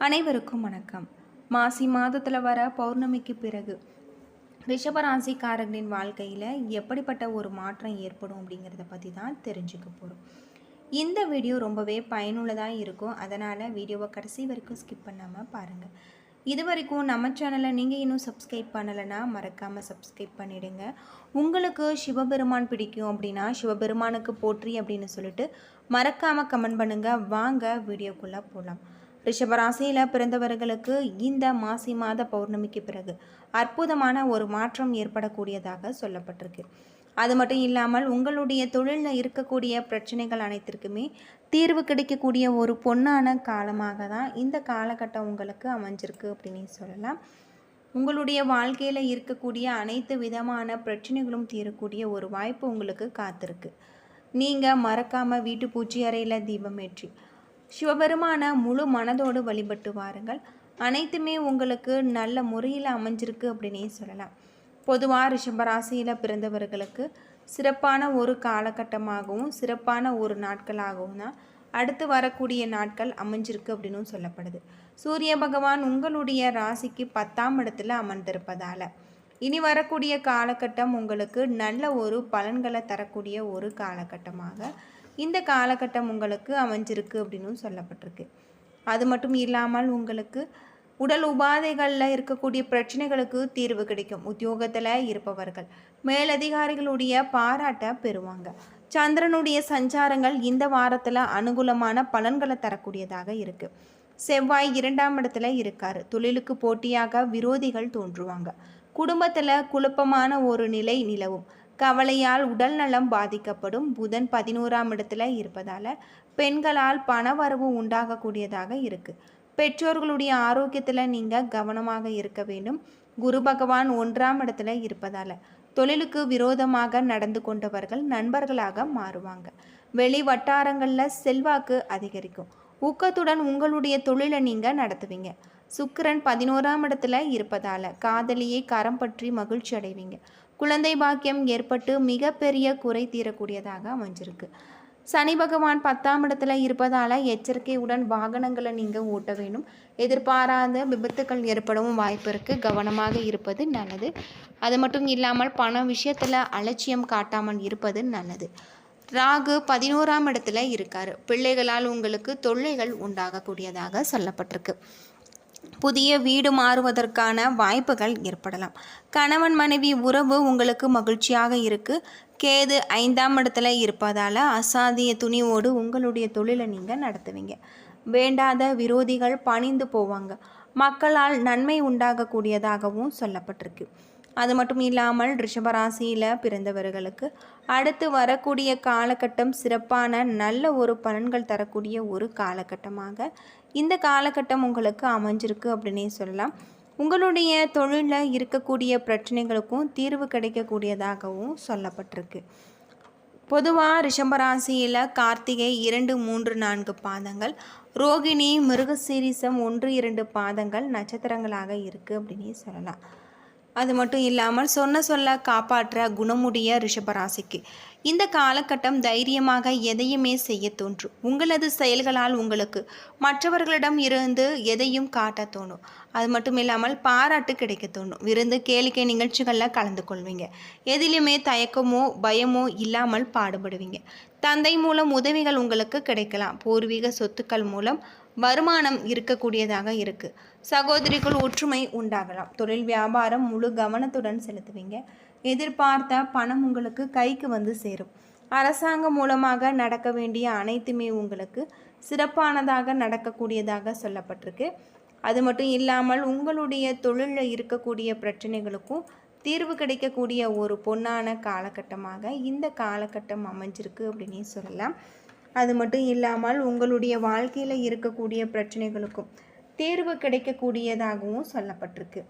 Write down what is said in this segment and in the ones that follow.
அனைவருக்கும் வணக்கம். மாசி மாதத்தில் வர பௌர்ணமிக்கு பிறகு ரிஷபராசிக்காரர்களின் வாழ்க்கையில் எப்படிப்பட்ட ஒரு மாற்றம் ஏற்படும் அப்படிங்கிறத பற்றி தான் தெரிஞ்சுக்க போகிறோம் இந்த வீடியோ ரொம்பவே பயனுள்ளதாக இருக்கும். அதனால் வீடியோவை கடைசி வரைக்கும் ஸ்கிப் பண்ணாமல் பாருங்கள் இது வரைக்கும் நம்ம சேனலை நீங்கள் இன்னும் சப்ஸ்கிரைப் பண்ணலைன்னா மறக்காமல் சப்ஸ்கிரைப் பண்ணிவிடுங்க உங்களுக்கு சிவபெருமான் பிடிக்கும் அப்படின்னா சிவபெருமானுக்கு போற்றி அப்படின்னு சொல்லிட்டு மறக்காமல் கமெண்ட் பண்ணுங்கள் வாங்க வீடியோக்குள்ளே போகலாம் ரிஷபராசியில் பிறந்தவர்களுக்கு இந்த மாசி மாத பௌர்ணமிக்கு பிறகு அற்புதமான ஒரு மாற்றம் ஏற்படக்கூடியதாக சொல்லப்பட்டிருக்கு. அது மட்டும் இல்லாமல் உங்களுடைய தொழிலில் இருக்கக்கூடிய பிரச்சனைகள் அனைத்திற்குமே தீர்வு கிடைக்கக்கூடிய ஒரு பொன்னான காலமாக தான் இந்த காலகட்டம் உங்களுக்கு அமைஞ்சிருக்கு அப்படின்னு சொல்லலாம். உங்களுடைய வாழ்க்கையில் இருக்கக்கூடிய அனைத்து விதமான பிரச்சனைகளும் தீரக்கூடிய ஒரு வாய்ப்பு உங்களுக்கு காத்திருக்கு. நீங்கள் மறக்காமல் வீட்டு பூச்சி அறையில் தீபமேற்றி சிவபெருமான முழு மனதோடு வழிபட்டு வாருங்கள். அனைத்துமே உங்களுக்கு நல்ல முறையில் அமைஞ்சிருக்கு அப்படின்னே சொல்லலாம். பொதுவாக ரிஷபராசியில் பிறந்தவர்களுக்கு சிறப்பான ஒரு காலகட்டமாகவும் சிறப்பான ஒரு நாட்களாகவும் தான் அடுத்து வரக்கூடிய நாட்கள் அமைஞ்சிருக்கு அப்படின்னும் சொல்லப்படுது. சூரிய பகவான் உங்களுடைய ராசிக்கு பத்தாம் இடத்துல அமர்ந்திருப்பதால் இனி வரக்கூடிய காலகட்டம் உங்களுக்கு நல்ல ஒரு பலன்களை தரக்கூடிய ஒரு காலகட்டமாக இந்த காலகட்டம் உங்களுக்கு அமைஞ்சிருக்கு அப்படின்னு சொல்லப்பட்டிருக்கு. அது மட்டும் இல்லாமல் உங்களுக்கு உடல் உபாதைகளில் இருக்கக்கூடிய பிரச்சனைகளுக்கு தீர்வு கிடைக்கும். உத்தியோகத்தில் இருப்பவர்கள். மேலதிகாரிகளுடைய பாராட்டை பெறுவாங்க. சந்திரனுடைய சஞ்சாரங்கள் இந்த வாரத்தில் அனுகூலமான பலன்களை தரக்கூடியதாக இருக்குது செவ்வாய் இரண்டாம் இடத்துல இருக்கார். தொழிலுக்கு போட்டியாக விரோதிகள் தோன்றுவாங்க. குடும்பத்தில் குழப்பமான ஒரு நிலை நிலவும். கவலையால் உடல் நலம் பாதிக்கப்படும் புதன் பதினோராம் இடத்துல இருப்பதால் பெண்களால் பண வரவு உண்டாகக்கூடியதாக இருக்குது பெற்றோர்களுடைய ஆரோக்கியத்தில் நீங்கள் கவனமாக இருக்க வேண்டும். குரு பகவான் ஒன்றாம் இடத்துல இருப்பதால் தொழிலுக்கு விரோதமாக நடந்து கொண்டவர்கள் நண்பர்களாக மாறுவாங்க. வெளி வட்டாரங்களில் செல்வாக்கு அதிகரிக்கும். ஊக்கத்துடன் உங்களுடைய தொழிலை நீங்கள் நடத்துவீங்க. சுக்கிரன் பதினோராம் இடத்துல இருப்பதால் காதலியை கரம் பற்றி மகிழ்ச்சி அடைவீங்க. குழந்தை பாக்கியம் ஏற்பட்டு மிகப்பெரிய குறை தீரக்கூடியதாக அமைஞ்சிருக்கு. சனி பகவான் பத்தாம் இடத்துல இருப்பதால் எச்சரிக்கையுடன் வாகனங்களை நீங்கள் ஓட்ட வேண்டும். எதிர்பாராத விபத்துக்கள் ஏற்படவும் வாய்ப்பு இருக்குது கவனமாக இருப்பது நல்லது. அது மட்டும் இல்லாமல் பண விஷயத்தில் அலட்சியம் காட்டாமல் இருப்பது நல்லது. ராகு பதினோராம் இடத்துல இருக்கார். பிள்ளைகளால் உங்களுக்கு தொல்லைகள் உண்டாகக்கூடியதாக சொல்லப்பட்டிருக்கு. புதிய வீடு மாறுவதற்கான வாய்ப்புகள் ஏற்படலாம். கணவன் மனைவி உறவு உங்களுக்கு மகிழ்ச்சியாக இருக்கு. கேது ஐந்தாம் இடத்துல இருப்பதால் அசாதிய துணிவோடு உங்களுடைய தொழிலை நீங்கள் நடத்துவீங்க. வேண்டாத விரோதிகள் பணிந்து போவாங்க. மக்களால் நன்மை உண்டாகக்கூடியதாகவும் சொல்லப்பட்டிருக்கு. அது மட்டும் இல்லாமல் ரிஷபராசியில் பிறந்தவர்களுக்கு அடுத்து வரக்கூடிய காலகட்டம் சிறப்பான நல்ல ஒரு பலன்கள் தரக்கூடிய ஒரு காலகட்டமாக இந்த காலகட்டம் உங்களுக்கு அமைஞ்சிருக்கு அப்படின்னே சொல்லலாம். உங்களுடைய தொழிலில் இருக்கக்கூடிய பிரச்சனைகளுக்கும் தீர்வு கிடைக்கக்கூடியதாகவும் சொல்லப்பட்டிருக்கு. பொதுவாக ரிஷபராசியில் கார்த்திகை இரண்டு மூன்று நான்கு பாதங்கள் ரோகிணி மிருகசீரிசம் ஒன்று இரண்டு பாதங்கள் நட்சத்திரங்களாக இருக்குது அப்படின்னே சொல்லலாம். அது மட்டும் இல்லாமல் சொன்ன சொல்ல காப்பாற்ற குணமுடைய ரிஷபராசிக்கு. இந்த காலகட்டம் தைரியமாக எதையுமே செய்ய தோன்றும். உங்களது செயல்களால் உங்களுக்கு மற்றவர்களிடம் இருந்து எதையும் காட்ட தோணும் அது மட்டும் இல்லாமல் பாராட்டு கிடைக்க தோணும் விருந்து கேளிக்கை நிகழ்ச்சிகளில் கலந்து கொள்வீங்க. எதிலுமே தயக்கமோ பயமோ இல்லாமல் பாடுபடுவீங்க. தந்தை மூலம் உதவிகள் உங்களுக்கு கிடைக்கலாம். பூர்வீக சொத்துக்கள் மூலம் வருமானம் இருக்கக்கூடியதாக இருக்குது சகோதரிக்குள் ஒற்றுமை உண்டாகலாம். தொழில் வியாபாரம் முழு கவனத்துடன் செலுத்துவீங்க. எதிர்பார்த்த பணம் உங்களுக்கு கைக்கு வந்து சேரும். அரசாங்கம் மூலமாக நடக்க வேண்டிய அனைத்துமே உங்களுக்கு சிறப்பானதாக நடக்கக்கூடியதாக சொல்லப்பட்டிருக்கு. அது மட்டும் இல்லாமல் உங்களுடைய தொழிலில் இருக்கக்கூடிய பிரச்சனைகளுக்கும் தீர்வு கிடைக்கக்கூடிய ஒரு பொன்னான காலகட்டமாக இந்த காலகட்டம் அமைஞ்சிருக்கு அப்படின்னே சொல்லலாம். அது மட்டும் இல்லாமல் உங்களுடைய வாழ்க்கையில் இருக்கக்கூடிய பிரச்சனைகளுக்கும் தீர்வு கிடைக்கக்கூடியதாகவும் சொல்லப்பட்டிருக்கு.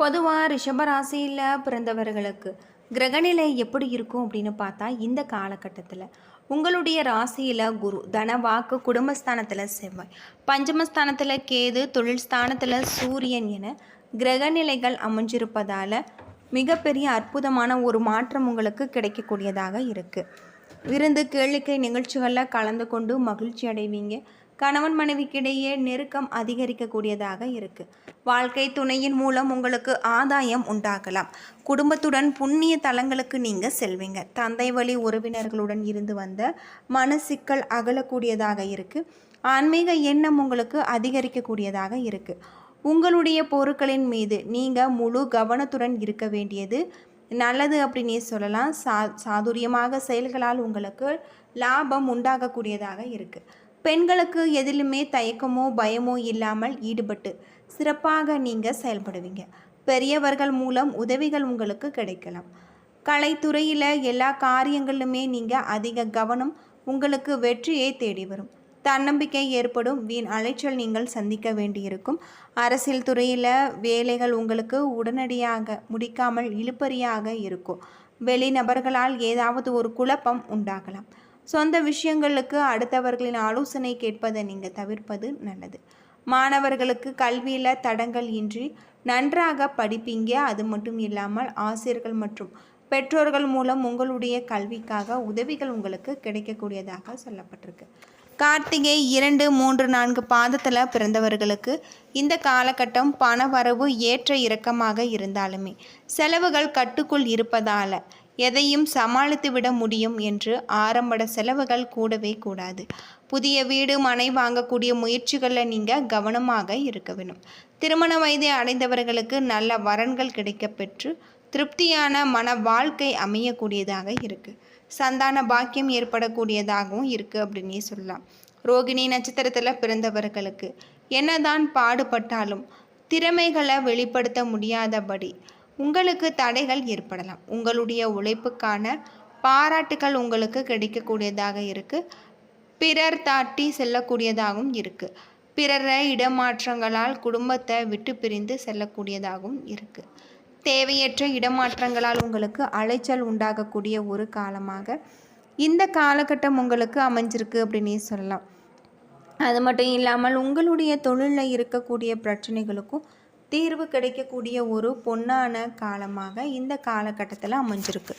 பொதுவாக ரிஷபராசியில் பிறந்தவர்களுக்கு கிரகநிலை எப்படி இருக்கும் அப்படின்னு பார்த்தா இந்த காலகட்டத்தில் உங்களுடைய ராசியில் குரு தன வாக்கு குடும்பஸ்தானத்தில் செவ்வாய். பஞ்சமஸ்தானத்தில் கேது தொழில் ஸ்தானத்தில் சூரியன் என கிரகநிலைகள் அமைஞ்சிருப்பதால் மிகப்பெரிய அற்புதமான ஒரு மாற்றம் உங்களுக்கு கிடைக்கக்கூடியதாக இருக்குது விருந்து கேளிக்கை நிகழ்ச்சிகளில் கலந்து கொண்டு மகிழ்ச்சி அடைவீங்க. கணவன் மனைவிக்கிடையே நெருக்கம் அதிகரிக்கக்கூடியதாக இருக்கு. வாழ்க்கை துணையின் மூலம் உங்களுக்கு ஆதாயம் உண்டாகலாம். குடும்பத்துடன் புண்ணிய தலங்களுக்கு நீங்கள் செல்வீங்க. தந்தை வழி உறவினர்களுடன் இருந்து வந்த மனசிக்கல் அகலக்கூடியதாக இருக்கு. ஆன்மீக எண்ணம் உங்களுக்கு அதிகரிக்கக்கூடியதாக இருக்கு. உங்களுடைய பொருட்களின் மீது நீங்கள் முழு கவனத்துடன் இருக்க வேண்டியது நல்லது அப்படின்னே சொல்லலாம். சா சாதுரியமாக செயல்களால் உங்களுக்கு லாபம் உண்டாகக்கூடியதாக இருக்குது பெண்களுக்கு எதிலுமே தயக்கமோ பயமோ இல்லாமல் ஈடுபட்டு சிறப்பாக நீங்கள் செயல்படுவீங்க. பெரியவர்கள் மூலம் உதவிகள் உங்களுக்கு கிடைக்கலாம். கலைத்துறையில் எல்லா காரியங்களிலுமே நீங்கள் அதிக கவனம் உங்களுக்கு வெற்றியை தேடி வரும். தன்னம்பிக்கை ஏற்படும். வீண் அலைச்சல் நீங்கள் சந்திக்க வேண்டியிருக்கும். அரசியல் துறையில் வேலைகள் உங்களுக்கு உடனடியாக முடிக்காமல் இழுப்பறியாக இருக்கும். வெளிநபர்களால் ஏதாவது ஒரு குழப்பம் உண்டாகலாம். சொந்த விஷயங்களுக்கு அடுத்தவர்களின் ஆலோசனை கேட்பதை நீங்கள் தவிர்ப்பது நல்லது. மாணவர்களுக்கு கல்வியில் தடங்கள் இன்றி நன்றாக படிப்பீங்க. அது மட்டும் இல்லாமல் ஆசிரியர்கள் மற்றும் பெற்றோர்கள் மூலம் உங்களுடைய கல்விக்காக உதவிகள் உங்களுக்கு கிடைக்கக்கூடியதாக சொல்லப்பட்டிருக்கு. கார்த்திகை இரண்டு மூன்று நான்கு பாதத்தில் பிறந்தவர்களுக்கு இந்த காலகட்டம் பண வரவு ஏற்ற இறக்கமாக இருந்தாலுமே செலவுகள் கட்டுக்குள் இருப்பதால் எதையும் சமாளித்து விட முடியும் என்று ஆரம்பட செலவுகள் கூடவே கூடாது. புதிய வீடு மனை வாங்கக்கூடிய முயற்சிகளில் நீங்கள் கவனமாக இருக்க வேணும். திருமண வயதை அடைந்தவர்களுக்கு நல்ல வரன்கள் கிடைக்கப்பெற்று திருப்தியான மன வாழ்க்கை அமையக்கூடியதாக இருக்குது சந்தான பாக்கியம் ஏற்படக்கூடியதாகவும் இருக்குது அப்படின்னே சொல்லலாம். ரோகிணி நட்சத்திரத்தில் பிறந்தவர்களுக்கு என்னதான் பாடுபட்டாலும் திறமைகளை வெளிப்படுத்த முடியாதபடி உங்களுக்கு தடைகள் ஏற்படலாம். உங்களுடைய உழைப்புக்கான பாராட்டுகள் உங்களுக்கு கிடைக்கக்கூடியதாக இருக்குது பிறர் தாட்டி செல்லக்கூடியதாகவும் இருக்குது பிறரை இடமாற்றங்களால் குடும்பத்தை விட்டு பிரிந்து செல்லக்கூடியதாகவும் இருக்குது தேவையற்ற இடமாற்றங்களால் உங்களுக்கு அலைச்சல் உண்டாகக்கூடிய ஒரு காலமாக இந்த காலகட்டம் உங்களுக்கு அமைஞ்சிருக்கு அப்படின்னே சொல்லலாம். அது மட்டும் இல்லாமல் உங்களுடைய தொழிலில் இருக்கக்கூடிய பிரச்சனைகளுக்கும் தீர்வு கிடைக்கக்கூடிய ஒரு பொன்னான காலமாக இந்த காலகட்டத்தில் அமைஞ்சிருக்கு.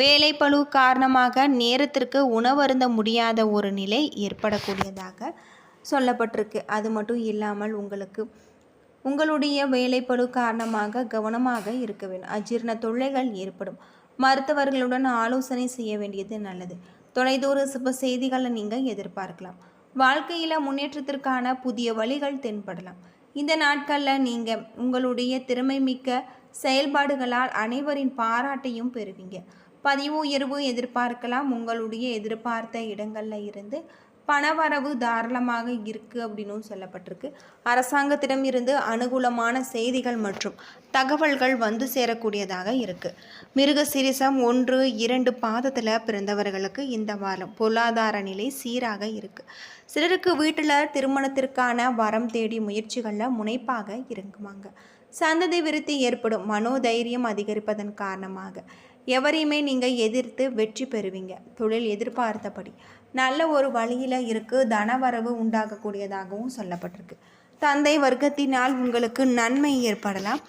வேலை பழு காரணமாக நேரத்திற்கு உணவருந்த முடியாத ஒரு நிலை ஏற்படக்கூடியதாக சொல்லப்பட்டிருக்கு. அது மட்டும் இல்லாமல் உங்களுக்கு உங்களுடைய வேலைப்பழு காரணமாக கவனமாக இருக்க வேண்டும். அஜீர்ண தொல்லைகள் ஏற்படும். மருத்துவர்களுடன் ஆலோசனை செய்ய வேண்டியது நல்லது. தொலைதூர சுப செய்திகளை நீங்கள் எதிர்பார்க்கலாம். வாழ்க்கையில் முன்னேற்றத்திற்கான புதிய வழிகள் தென்படலாம். இந்த நாட்களில் நீங்கள் உங்களுடைய திறமை மிக்க செயல்பாடுகளால் அனைவரின் பாராட்டையும் பெறுவீங்க. பதிவு உயர்வு எதிர்பார்க்கலாம். உங்களுடைய எதிர்பார்த்த இடங்களில் இருந்து பணவரவு தாராளமாக இருக்குது அப்படின்னும் சொல்லப்பட்டிருக்கு. அரசாங்கத்திடம் இருந்து அனுகூலமான செய்திகள் மற்றும் தகவல்கள் வந்து சேரக்கூடியதாக இருக்குது மிருக சிரிசம் ஒன்று இரண்டு பாதத்தில் பிறந்தவர்களுக்கு இந்த வாரம் பொருளாதார நிலை சீராக இருக்குது சிலருக்கு வீட்டில் திருமணத்திற்கான வரம் தேடி முயற்சிகளில் முனைப்பாக இறங்குவாங்க. சந்ததி விருத்தி ஏற்படும் மனோதைரியம் அதிகரிப்பதன் காரணமாக எவரையுமே நீங்கள் எதிர்த்து வெற்றி பெறுவீங்க. தொழில் எதிர்பார்த்தபடி நல்ல ஒரு வழியில் இருக்குது தனவரவு உண்டாகக்கூடியதாகவும் சொல்லப்பட்டிருக்கு. தந்தை வர்க்கத்தினால் உங்களுக்கு நன்மை ஏற்படலாம்.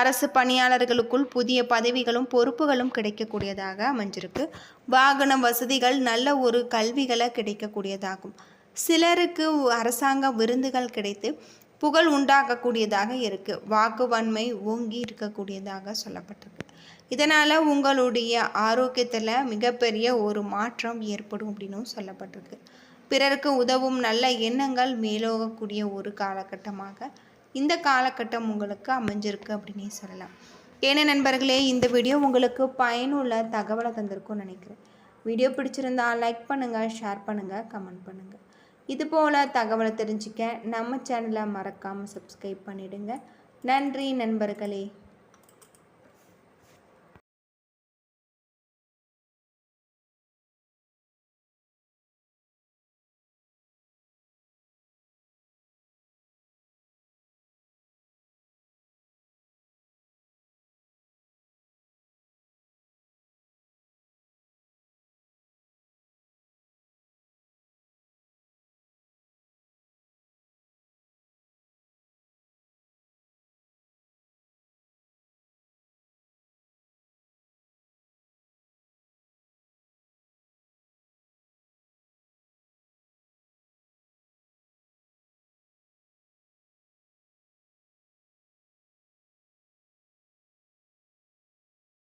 அரசு பணியாளர்களுக்குள் புதிய பதவிகளும் பொறுப்புகளும் கிடைக்கக்கூடியதாக அமைஞ்சிருக்கு. வாகன வசதிகள் நல்ல ஒரு கல்விகளை கிடைக்கக்கூடியதாகும். சிலருக்கு அரசாங்க விருந்துகள் கிடைத்து புகழ் உண்டாகக்கூடியதாக இருக்குது வாக்குவன்மை ஓங்கி இருக்கக்கூடியதாக சொல்லப்பட்டிருக்கு. இதனால் உங்களுடைய ஆரோக்கியத்தில் மிகப்பெரிய ஒரு மாற்றம் ஏற்படும் அப்படின்னும் சொல்லப்பட்டிருக்கு. பிறருக்கு உதவும் நல்ல எண்ணங்கள் மேலோகக்கூடிய ஒரு காலகட்டமாக இந்த காலகட்டம் உங்களுக்கு அமைஞ்சிருக்கு அப்படின்னே சொல்லலாம். ஏன்னா நண்பர்களே இந்த வீடியோ உங்களுக்கு பயனுள்ள தகவலை தந்திருக்கும்னு நினைக்கிறேன். வீடியோ பிடிச்சிருந்தா லைக் பண்ணுங்கள் ஷேர் பண்ணுங்கள் கமெண்ட் பண்ணுங்கள் இது போல் தகவலை தெரிஞ்சுக்க நம்ம சேனலை மறக்காமல் சப்ஸ்கிரைப் பண்ணிவிடுங்க நன்றி நண்பர்களே.